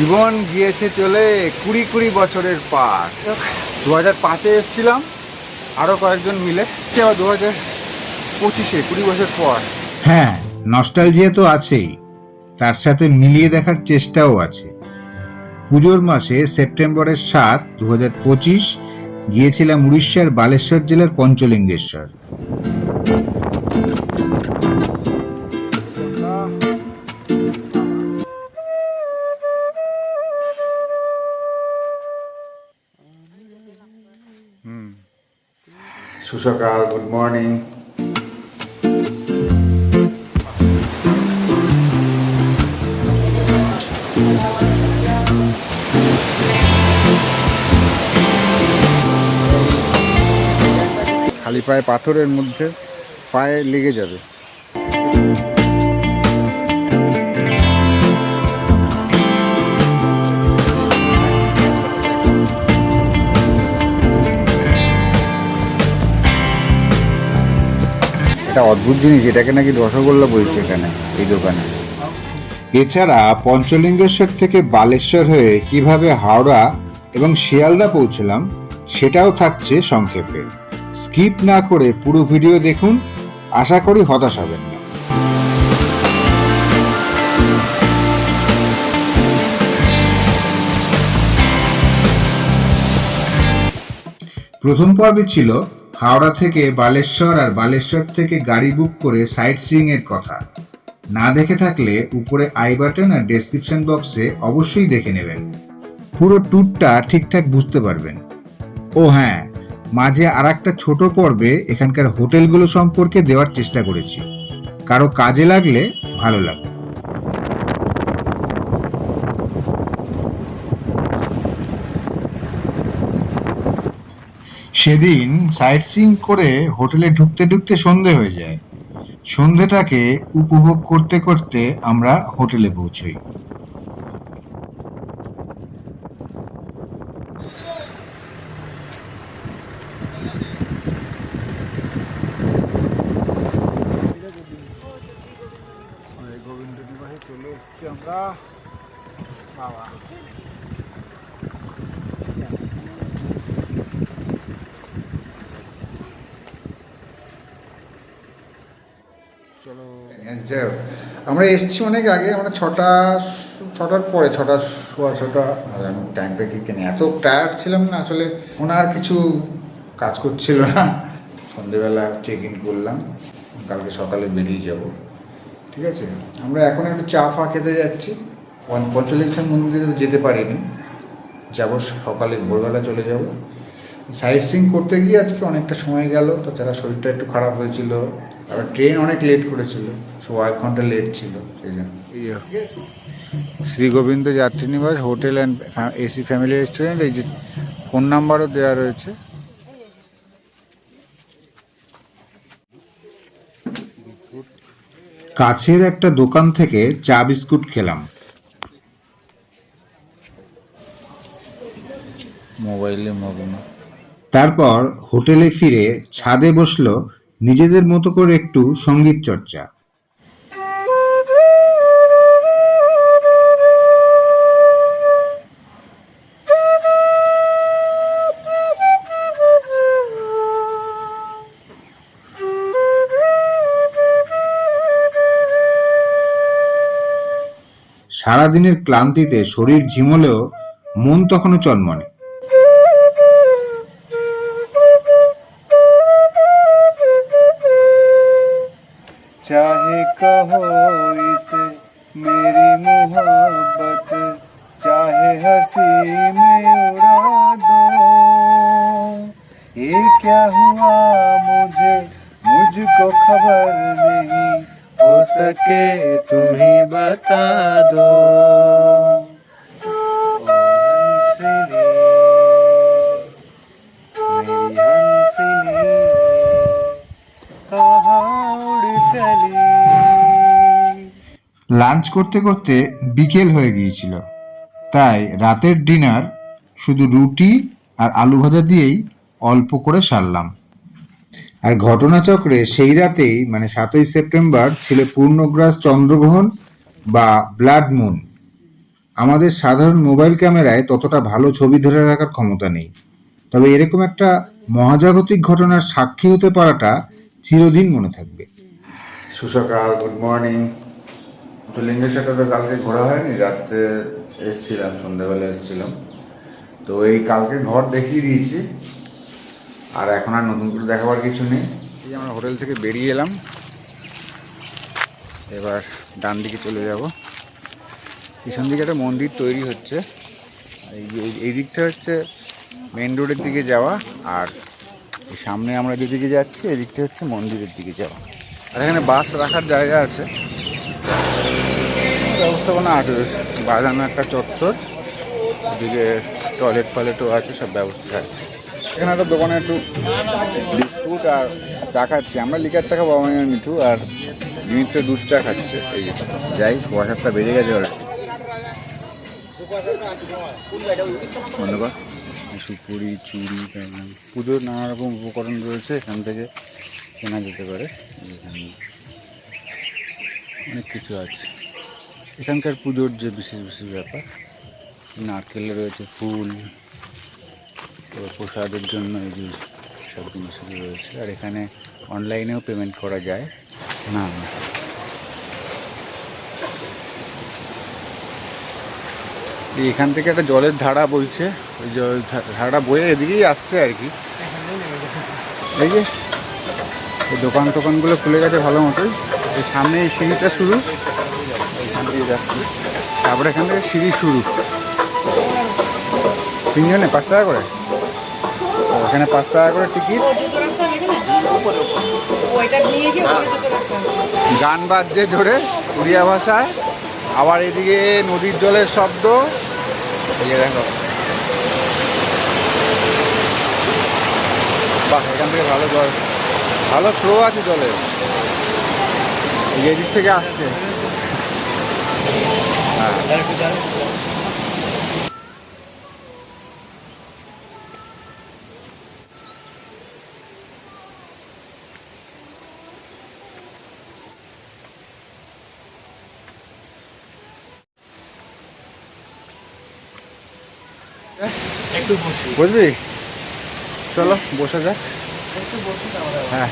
জীবন গিয়েছে চলে কুড়ি কুড়ি বছরের পার। দু হাজার পাঁচে এসেছিলাম আরও কয়েকজন মিলে। সে দু হাজার পঁচিশে, কুড়ি বছর পর। হ্যাঁ নস্টালজিয়া তো আছেই। তার সাথে মিলিয়ে দেখার চেষ্টাও আছে। পুজোর মাসে সেপ্টেম্বরের সাত, দু গিয়েছিলাম উড়িষ্যার বালেশ্বর জেলার পঞ্চলিঙ্গেশ্বর। সুসকাল গুড মর্নিং খালি পায়ে পাথরের মধ্যে পায়ে লেগে যাবে। এটা অদ্ভুত জিনিস, এটাকে নাকি রসগোল্লা বলছে এখানে, এই দোকানে। এছাড়া পঞ্চলিঙ্গেশ্বর থেকে বালেশ্বর হয়ে কীভাবে হাওড়া এবং শিয়ালদা পৌঁছলাম, সেটাও থাকছে সংক্ষেপে। স্কিপ না করে পুরো ভিডিও দেখুন, আশা করি হতাশ হবেন না। প্রথম পর্বে ছিল হাওড়া থেকে বালেশ্বর আর বালেশ্বর থেকে গাড়ি বুক করে সাইট সিইং এর কথা। না দেখে থাকলে উপরে আই বাটন আর ডেসক্রিপশন বক্সে অবশ্যই দেখে নেবেন। পুরো ট্যুরটা ঠিকঠাক বুঝতে পারবেন। ও হ্যাঁ মাঝে আর একটা ছোট পর্বে এখানকার হোটেলগুলো সম্পর্কে দেওয়ার চেষ্টা করেছি। কারও কাজে লাগলে ভালো লাগবে। সেদিন সাইট সিং করে হোটেলে ঢুকতে ঢুকতে সন্ধে হয়ে যায়। সন্ধেটাকে উপভোগ করতে করতে আমরা হোটেলে পৌঁছই। গোবিন্দ বিবাহে চলে এসেছি আমরা। বাবা চলো যাই হোক, আমরা এসেছি অনেক আগে আমরা ছটা ছটার পরে ছটা সোয়া ছটা আমি টাইমটা কি কেনে। এত টায়ার্ড ছিলাম না আসলে ওনার কিছু কাজ করছিল না। সন্ধেবেলা চেক ইন করলাম কালকে সকালে বেরিয়ে যাব। ঠিক আছে? আমরা এখন একটু চা ফা খেতে যাচ্ছি। পঞ্চ- পঞ্চলিঙ্গেশ্বর মন্দিরে যেতে পারিনি। যাব সকালে ভোরবেলা চলে যাব। সাইট সিং করতে গিয়ে আজকে অনেকটা সময় গেল। তাছাড়া শরীরটা একটু খারাপ হয়েছিল আর ট্রেন অনেক লেট করেছিল। সোয়া এক ঘণ্টা লেট ছিল সেই জন্য। Shri Gobinda Yatri Niwas hotel and AC family restaurant এই যে ফোন নাম্বারও দেওয়া রয়েছে। কাছের একটা দোকান থেকে চা বিস্কুট খেলাম। মোবাইলে মগ্ন। তারপর হোটেলে ফিরে ছাদে বসল নিজেদের মতো করে একটু সংগীত চর্চা। সারাদিনের ক্লান্তিতে শরীর ঝিমলেও মন তখনও চনমনে। कहो इसे, मेरी मोहब्बत, चाहे हसी में उड़ा दो। ये क्या हुआ मुझे, मुझको खबर नहीं, हो सके तुम्हें बता दो। লাঞ্চ করতে করতে বিকেল হয়ে গিয়েছিল। তাই রাতের ডিনার শুধু রুটি আর আলু ভাজা দিয়েই অল্প করে সারলাম। আর ঘটনাচক্রে সেই রাতেই মানে সাতই সেপ্টেম্বর, ছিল পূর্ণগ্রাস চন্দ্রগ্রহণ বা ব্লাড মুন। আমাদের সাধারণ মোবাইল ক্যামেরায় ততটা ভালো ছবি ধরে রাখার ক্ষমতা নেই। তবে এরকম একটা মহাজাগতিক ঘটনার সাক্ষী হতে পারাটা চিরদিন মনে থাকবে। সুসকাল গুড মর্নিং তো সাথে তো কালকে ঘোরা হয়নি, রাত্রে এসছিলাম সন্ধ্যেবেলা এসছিলাম। তো এই কালকে ঘর দেখিয়ে দিয়েছি, আর এখন আর নতুন করে দেখাবার কিছু নেই। এই আমরা হোটেল থেকে বেরিয়ে এলাম, এবার ডান দিকে চলে যাব। পিছন দিকে একটা মন্দির তৈরি হচ্ছে, এই দিকটা হচ্ছে মেন রোডের দিকে যাওয়া, আর সামনে আমরা যেদিকে যাচ্ছি, এদিকটা হচ্ছে মন্দিরের দিকে যাওয়া। আর এখানে বাস রাখার জায়গা আছে। ব্যবস্থাপনা আছে বাজানো একটা চত্বর। এদিকে টয়লেট ফয়লেটও আছে, সব ব্যবস্থা আছে। এখানে একটা দোকানে একটু বিস্কুট আর চা খাচ্ছি। আমরা লিকার চা খাব, আমার মিঠু, আর মিত্র দুধ চা খাচ্ছে। এই যাই সোয়া সাতটা বেজে গেছে ওরা কর সুপুরি তারপর পুজোর নানা রকম উপকরণ রয়েছে এখান থেকে কেনা যেতে পারে। এখানে অনেক কিছু আছে। এখানকার পুজোর যে বিশেষ বিশেষ ব্যাপার, নারকেল রয়েছে ফুল প্রসাদের জন্য এই যে সব জিনিসগুলো রয়েছে। আর এখানে অনলাইনেও পেমেন্ট করা যায়। না এখান থেকে একটা জলের ধারা বইছে। ওই জল ধা- ধারাটা বয়ে এদিকেই আসছে আর কি। এই যে দোকান টোকানগুলো খুলে গেছে ভালো মতোই। এই সামনে এই সিঁড়িটা শুরু। এখান থেকে যাচ্ছি। তারপরে এখান থেকে সিঁড়ি শুরু। তিনজনে পাঁচ টাকা করে? তো এখানে পাঁচ টাকা করে টিকিট। গান বাজছে জোরে উড়িয়া ভাষায়। আবার এদিকে নদীর জলের শব্দ। দেখো। বাহ, এখান থেকে ভালো জল। ভালো ফ্লো আছে জলের। এদিক থেকে আসছে। বুঝলি? চলো বসে যাক। একটু বসি হ্যাঁ।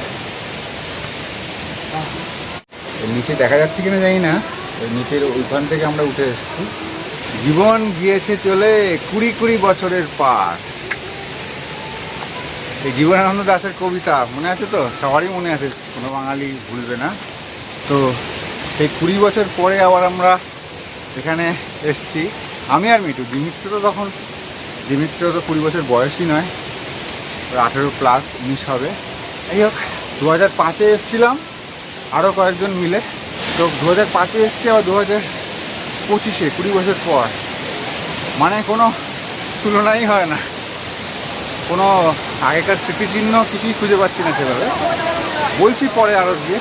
নিচে দেখা যাচ্ছে কিনা জানি না নিচের ওইখান থেকে আমরা উঠে এসেছি। জীবন গিয়েছে চলে কুড়ি কুড়ি বছরের পার। এই জীবনানন্দ দাসের কবিতা, মনে আছে তো? সবারই মনে আছে, কোনো বাঙালি ভুলবে না। তো সেই কুড়ি বছর পরে আবার আমরা এখানে এসছি। আমি আর মিটু দিমিত্র তো তখন, দিমিত্র তো কুড়ি বছর বয়সই নয়, আঠেরো প্লাস উনিশ হবে। যাই হোক, দু হাজার পাঁচে এসেছিলাম। আরও কয়েকজন মিলে। তো দু হাজার পাঁচে এসছি আবার দু হাজার পঁচিশে কুড়ি বছর পর। মানে কোনো তুলনাই হয় না। কোনো আগেকার স্মৃতিচিহ্ন কিছুই খুঁজে পাচ্ছি না সেভাবে। বলছি পরে আরও গিয়ে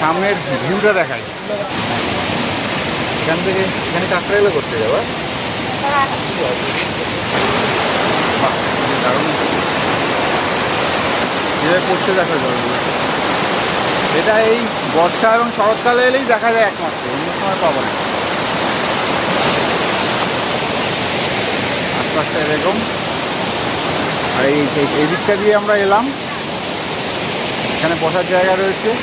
সামনের ভিউটা দেখাই। এখান থেকে এখানে কাঁকড়াইলে করতে যাব বাহ, দারুণ। যেভাবে পড়তে দেখা জলগুলো এটা এই বর্ষা এবং শরৎকালে এলেই দেখা যায় একমাত্র, অন্য সময় পাবো না। আশপাশটা এরকম আর এই এই- দিকটা দিয়ে আমরা এলাম। এখানে বসার জায়গা রয়েছে।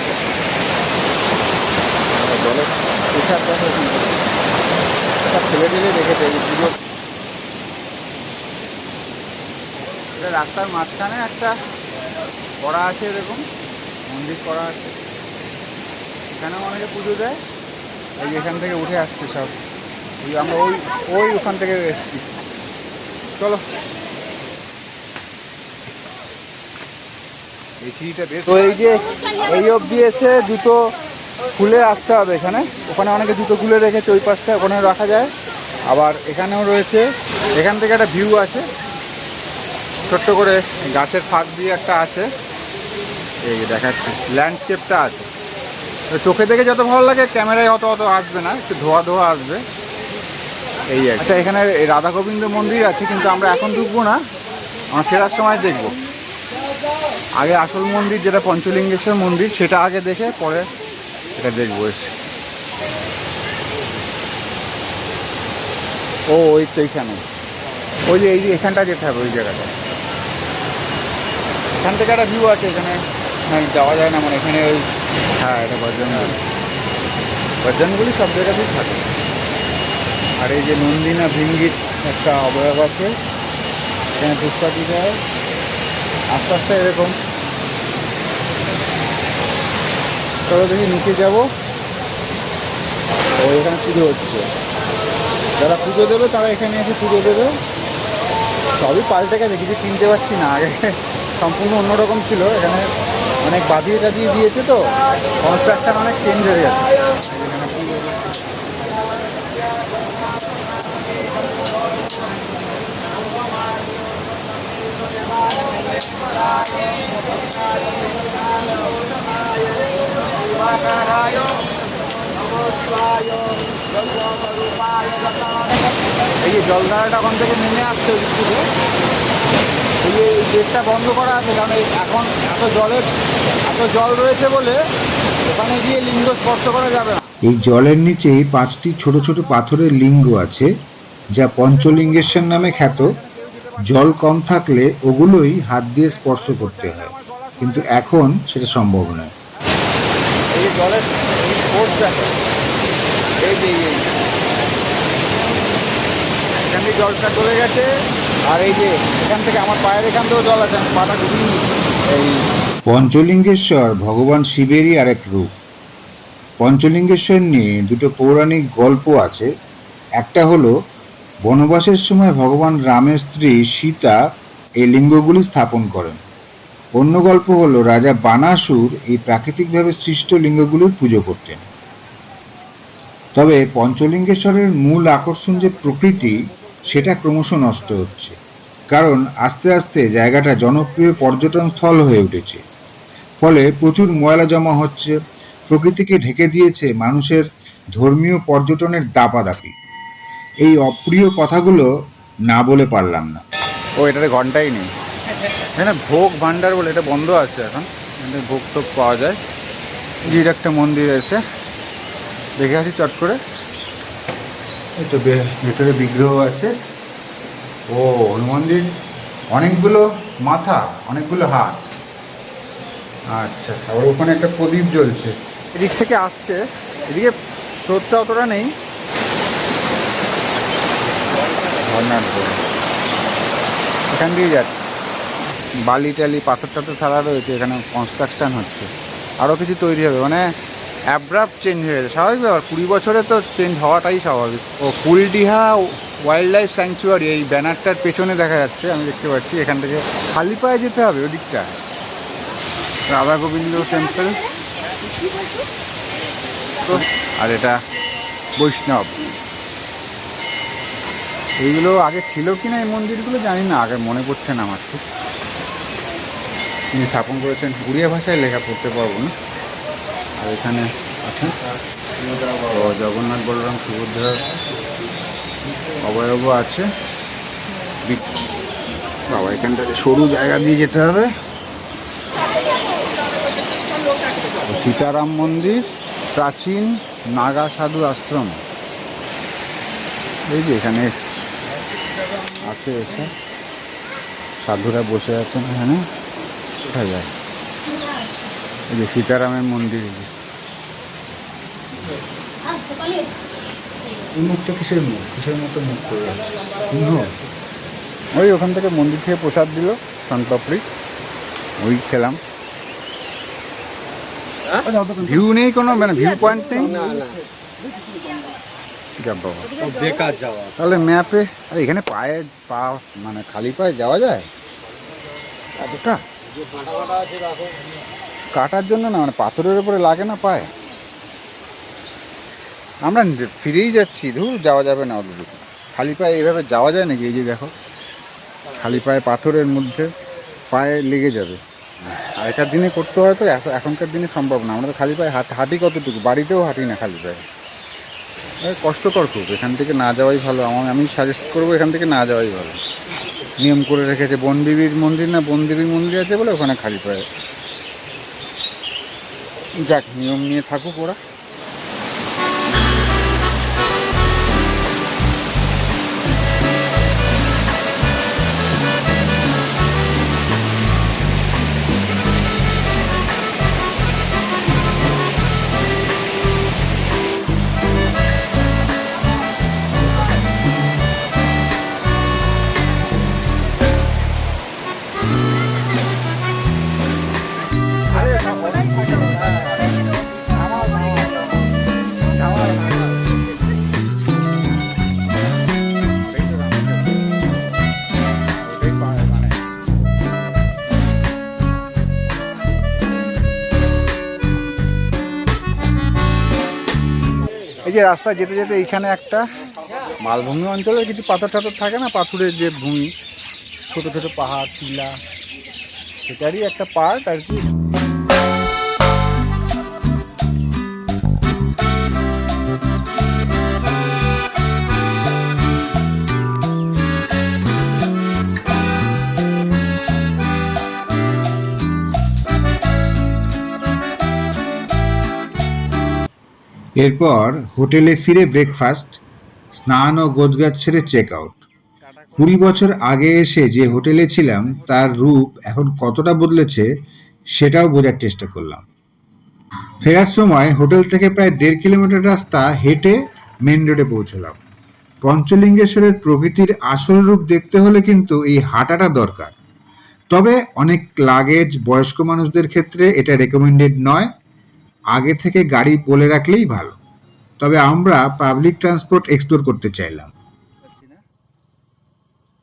ছেলে রেখেছে এই পুজো রাস্তার মাঝখানে একটা করা আছে এরকম। মন্দির করা আছে। এখানেও অনেকে পুজো দেয়। এই এখান থেকে উঠে আসছে সব। ওই আমরা ওই ওই ওখান থেকে এসেছি। চলো। তো এই যে এই অবধি এসে জুতো খুলে আসতে হবে এখানে। ওখানে অনেকে জুতো খুলে রেখেছে, ওই পাশটা ওখানে রাখা যায়। আবার এখানেও রয়েছে, এখান থেকে একটা ভিউ আছে। ছোট্ট করে গাছের ফাঁক দিয়ে একটা আছে। এই দেখাচ্ছি ল্যান্ডস্কেপটা আছে। তো চোখে দেখে যত ভালো লাগে, ক্যামেরায় অত অত আসবে না, একটু ধোয়া ধোয়া আসবে। এই আচ্ছা এখানে রাধা গোবিন্দ মন্দির আছে, কিন্তু আমরা এখন ঢুকবো না, আমরা ফেরার সময় দেখব। আগে আসল মন্দির, যেটা পঞ্চলিঙ্গেশ্বর মন্দির, সেটা আগে দেখে পরে এটা দেখব। এসে ও, ওই তো এইখানে। ওই যে, এই যে এখানটা যেতে হবে, ওই জায়গাটা। এখান থেকে একটা ভিউ আছে এখানে। হ্যাঁ যাওয়া যায় না মানে এখানে ওই হ্যাঁ এটা বজরঙ্গলি বজরঙ্গলি সব জায়গাতেই থাকে। আর এই যে নন্দিনা ভিঙ্গির একটা অবয়ব আছে, এখানে পুষ্পা দিতে হয় আস্তে আস্তে এরকম। চলো দেখি নিচে যাব। ও, এখানে পুজো হচ্ছে। যারা পুজো দেবে, তারা এখানে এসে পুজো দেবে। সবই পাল্টে গেছে, কিছু কিনতে পারছি না। আগে সম্পূর্ণ অন্যরকম ছিল। এখানে অনেক বাদিয়ে টাদিয়ে দিয়েছে তো। কনস্ট্রাকশন অনেক চেঞ্জ হয়ে গেছে। এই যে জলধারাটা ওখান থেকে নেমে আসছে এই গেটটা বন্ধ করা আছে কারণ এখন এত জলের এত জল রয়েছে বলে ওখানে গিয়ে লিঙ্গ স্পর্শ করা যাবে না। এই জলের নিচেই পাঁচটি ছোট ছোট পাথরের লিঙ্গ আছে যা পঞ্চলিঙ্গেশ্বর নামে খ্যাত। জল কম থাকলে ওগুলোই হাত দিয়ে স্পর্শ করতে হয় কিন্তু এখন সেটা সম্ভব নয়। এই জলের এই যে জলটা চলে গেছে। আর এই যে এখান থেকে আমার পায়ের এখান থেকেও জল আছে পাটা এই পঞ্চলিঙ্গেশ্বর ভগবান শিবেরই আরেক রূপ। পঞ্চলিঙ্গেশ্বর নিয়ে দুটো পৌরাণিক গল্প আছে। একটা হলো, বনবাসের সময় ভগবান রামের স্ত্রী সীতা এই লিঙ্গগুলি স্থাপন করেন। অন্য গল্প হলো, রাজা বানাসুর এই প্রাকৃতিকভাবে সৃষ্ট লিঙ্গগুলির পুজো করতেন। তবে পঞ্চলিঙ্গেশ্বরের মূল আকর্ষণ যে প্রকৃতি সেটা ক্রমশ নষ্ট হচ্ছে। কারণ আস্তে আস্তে জায়গাটা জনপ্রিয় পর্যটন স্থল হয়ে উঠেছে। ফলে প্রচুর ময়লা জমা হচ্ছে, প্রকৃতিকে ঢেকে দিয়েছে মানুষের ধর্মীয় পর্যটনের দাপাদাপি। এই অপ্রিয় কথাগুলো না বলে পারলাম না। ও, এটাতে ঘন্টাই নেই। হ্যাঁ না, ভোগ ভান্ডার বলে এটা বন্ধ আছে এখন। ভোগ টোগ পাওয়া যায়। জির একটা মন্দির আছে দেখে আসি চট করে। এই তো ভেতরে বিগ্রহ আছে। ও হনুমন্দির অনেকগুলো মাথা, অনেকগুলো হাত। আচ্ছা আবার ওখানে একটা প্রদীপ জ্বলছে। এদিক থেকে আসছে। এদিকে স্রোতটা অতটা নেই। এখান দিয়ে যাচ্ছে। বালি টালি পাথর টাথর ছাড়া রয়েছে। এখানে কনস্ট্রাকশান হচ্ছে। আরও কিছু তৈরি হবে। মানে অ্যাব্রাপ চেঞ্জ হয়ে গেছে। স্বাভাবিক ব্যাপার, কুড়ি বছরে তো চেঞ্জ হওয়াটাই স্বাভাবিক। ও কুলডিহা ওয়াইল্ড লাইফ স্যাংচুয়ারি এই ব্যানারটার পেছনে দেখা যাচ্ছে, আমি দেখতে পাচ্ছি, এখান থেকে খালি পায়ে যেতে হবে ওদিকটা। রাধা গোবিন্দ টেম্পল আর এটা বৈষ্ণব। এইগুলো আগে ছিল কি না এই মন্দিরগুলো জানি না, আগে মনে পড়ছে না আমার ঠিক। তিনি স্থাপন করেছেন, উড়িয়া ভাষায় লেখা পড়তে পারব না। এখানে আছেন ও জগন্নাথ বলরাম সুভদ্রার অবয়ব আছে। বাবা, এখানটাতে সরু জায়গা দিয়ে যেতে হবে। সীতারাম মন্দির, প্রাচীন নাগা সাধু আশ্রম। এই যে এখানে আছে এসে। সাধুরা বসে আছেন এখানে। কোথায় যায় এই যে সীতারামের মন্দির এই মুখটা কিসের মুখ? কিসের মতো মুখ করে সিংহ। ওই ওখান থেকে মন্দির থেকে প্রসাদ দিল সনপাপড়ি ওই খেলাম। ভিউ নেই কোনো? মানে ভিউ পয়েন্ট নেই? বেকার যাওয়া। তাহলে ম্যাপে আরে এখানে পায়ে পা মানে খালি পায়ে যাওয়া যায়? এতটা? কাটার জন্য না মানে পাথরের উপরে লাগে না পায়ে। আমরা ফিরেই যাচ্ছি, ধুর, যাওয়া যাবে না অত খালি পায়ে এভাবে যাওয়া যায় নাকি? এই যে দেখো, খালি পায়ে পাথরের মধ্যে পায়ে লেগে যাবে। আগেকার দিনে করতে হয় তো এখ- এখনকার দিনে সম্ভব না। আমরা তো খালি পায়ে হাঁট হাঁটি কতটুকু? বাড়িতেও হাঁটি না খালি পায়ে। কষ্টকর খুব। এখান থেকে না যাওয়াই ভালো। আমার আমি সাজেস্ট করব এখান থেকে না যাওয়াই ভালো। নিয়ম করে রেখেছে। বনদেবীর মন্দির না বনদেবীর মন্দির আছে বলে ওখানে খালি পায়ে যাক নিয়ম নিয়ে থাকুক ওরা। এদিকে রাস্তা যেতে যেতে এইখানে একটা মালভূমি অঞ্চলের কিছু পাথর টাথর থাকে না? পাথরের যে ভূমি, ছোটো ছোটো পাহাড়, টিলা, সেটারই একটা পার্ট আর কি। এরপর হোটেলে ফিরে ব্রেকফাস্ট স্নান ও গোছগাছ ছেড়ে চেক আউট কুড়ি বছর আগে এসে যে হোটেলে ছিলাম, তার রূপ এখন কতটা বদলেছে, সেটাও বোঝার চেষ্টা করলাম। ফেরার সময় হোটেল থেকে প্রায় দেড় কিলোমিটার রাস্তা হেঁটে মেন রোডে পৌঁছলাম। পঞ্চলিঙ্গেশ্বরের প্রকৃতির আসল রূপ দেখতে হলে কিন্তু এই হাঁটাটা দরকার। তবে অনেক লাগেজ বয়স্ক মানুষদের ক্ষেত্রে এটা রেকমেন্ডেড নয়। আগে থেকে গাড়ি বলে রাখলেই ভালো। তবে আমরা পাবলিক ট্রান্সপোর্ট এক্সপ্লোর করতে চাইলাম।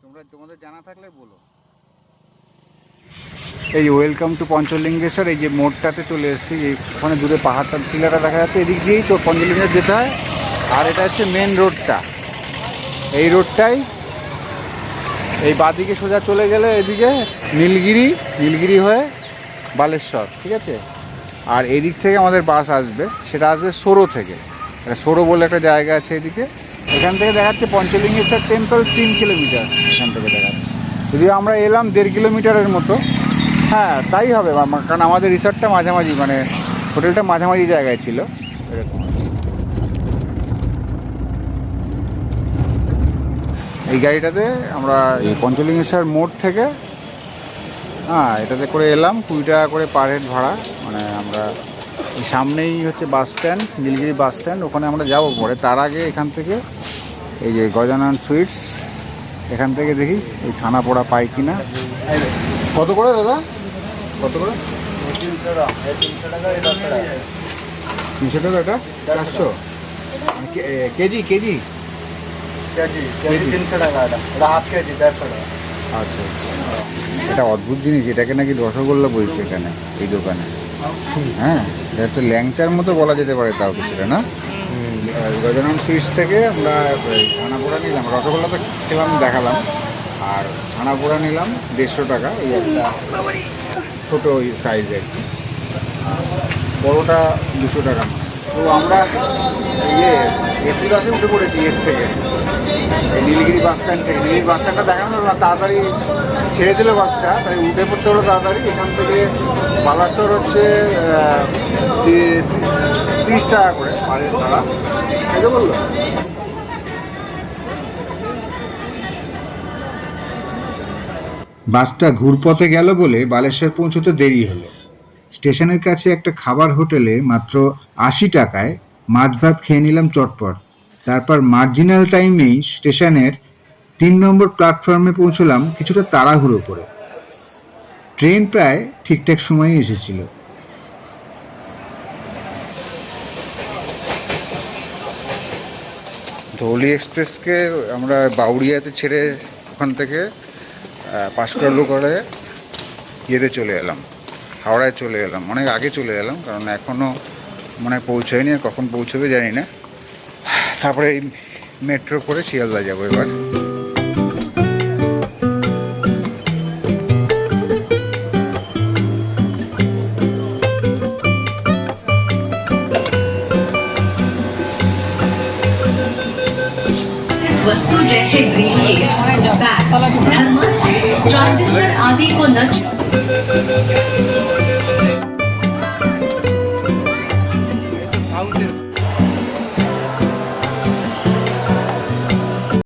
তোমরা, তোমাদের জানা থাকলে বলো। এই ওয়েলকাম টু পঞ্চলিঙ্গেশ্বর, এই যে মোড়টাতে চলে এসেছি ওখানে দূরে পাহাড়টা টিলাটা দেখা যাচ্ছে, এদিক দিয়েই তো পঞ্চলিঙ্গেশ্বর যেতে হয়। আর এটা হচ্ছে মেন রোডটা এই রোডটাই এই বাদিকে সোজা চলে গেলে এদিকে নীলগিরি নীলগিরি হয়ে বালেশ্বর, ঠিক আছে? আর এদিক থেকে আমাদের বাস আসবে, সেটা আসবে সোরো থেকে। একটা সোরো বলে একটা জায়গা আছে এদিকে। এখান থেকে দেখাচ্ছে পঞ্চলিঙ্গেশ্বর টেম্পল তিন কিলোমিটার এখান থেকে দেখাচ্ছে। যদিও আমরা এলাম দেড় কিলোমিটারের মতো। হ্যাঁ তাই হবে। কারণ আমাদের রিসর্টটা মাঝামাঝি মানে হোটেলটা মাঝামাঝি জায়গায় ছিল। এরকম। এই গাড়িটাতে আমরা এই পঞ্চলিঙ্গেশ্বর মোড় থেকে হ্যাঁ এটাতে করে এলাম। কুড়ি টাকা করে পার হেড ভাড়া। মানে আমরা এই সামনেই হচ্ছে bus stand Nilgiri bus stand ওখানে আমরা যাব পরে। তার আগে এখান থেকে এই যে গজানন সুইটস এখান থেকে দেখি এই ছানা পোড়া পাই কিনা। কত করে দাদা? কত করে? তিনশো টাকা এটা চারশো? KG KG? কেজি কেজি তিনশো টাকা এটা। এটা হাফ কেজি দেড়শো টাকা। আচ্ছা। এটা অদ্ভুত জিনিস এটাকে নাকি রসগোল্লা বলছে এখানে এই দোকানে। হ্যাঁ এটা তো ল্যাংচার মতো বলা যেতে পারে তাও কিছুটা না? গজানন সুইটস থেকে আমরা ছানা পোড়া নিলাম রসগোল্লা তো খেলাম দেখালাম। আর ছানা পোড়া নিলাম দেড়শো টাকা এই একটা ছোটো ওই সাইজ আর কি বড়োটা দুশো টাকা। তো আমরা ইয়ে এসি বাসে উঠে পড়েছি এর থেকে। নীলগিরি বাস স্ট্যান্ড থেকে। নীলগিরি বাস স্ট্যান্ডটা দেখানো না তাড়াতাড়ি ছেড়ে দিল বাসটা তাই উঠে পড়তে হলো তাড়াতাড়ি এখান থেকে বালাসর হচ্ছে তিরিশ টাকা করে পারের ভাড়া। তো বলল। বাসটা ঘুরপথে গেল বলে বালেশ্বর পৌঁছতে দেরি হলো। স্টেশনের কাছে একটা খাবার হোটেলে মাত্র আশি টাকায় মাছ ভাত খেয়ে নিলাম চটপট। তারপর মার্জিনাল টাইমেই স্টেশনের তিন নম্বর প্ল্যাটফর্মে পৌঁছলাম কিছুটা তাড়াহুড়ো করে। ট্রেন প্রায় ঠিকঠাক সময়ে এসেছিল। ধৌলি এক্সপ্রেসকে আমরা বাউরিয়াতে ছেড়ে ওখান থেকে পাঁচকালু করে ইয়েতে চলে এলাম, হাওড়ায় চলে এলাম, অনেক আগে চলে এলাম, কারণ এখনও মানে পৌঁছায়নি আর কখন পৌঁছবে জানি না। তারপরে এই মেট্রো করে শিয়ালদা যাব এবার। ट्रांजिस्टर आदि को न